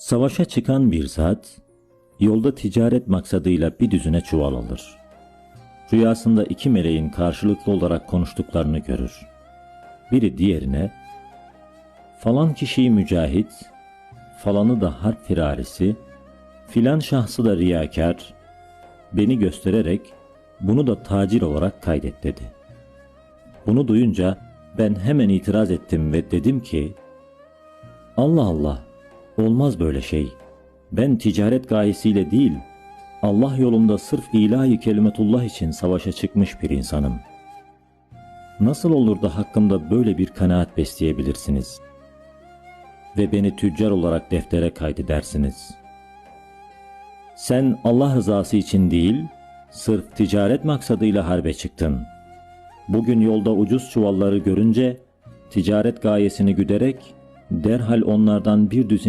Savaşa çıkan bir zat, yolda ticaret maksadıyla bir düzine çuval alır. Rüyasında iki meleğin karşılıklı olarak konuştuklarını görür. Biri diğerine, falan kişiyi mücahit, falanı da harp firarisi, filan şahsı da riyakar, beni göstererek bunu da tacir olarak kaydet dedi. Bunu duyunca ben hemen itiraz ettim ve dedim ki, Allah Allah, olmaz böyle şey. Ben ticaret gayesiyle değil, Allah yolunda sırf ilahi kelimetullah için savaşa çıkmış bir insanım. Nasıl olur da hakkımda böyle bir kanaat besleyebilirsiniz? Ve beni tüccar olarak deftere kaydedersiniz. Sen Allah rızası için değil, sırf ticaret maksadıyla harbe çıktın. Bugün yolda ucuz çuvalları görünce, ticaret gayesini güderek, derhal onlardan bir düzine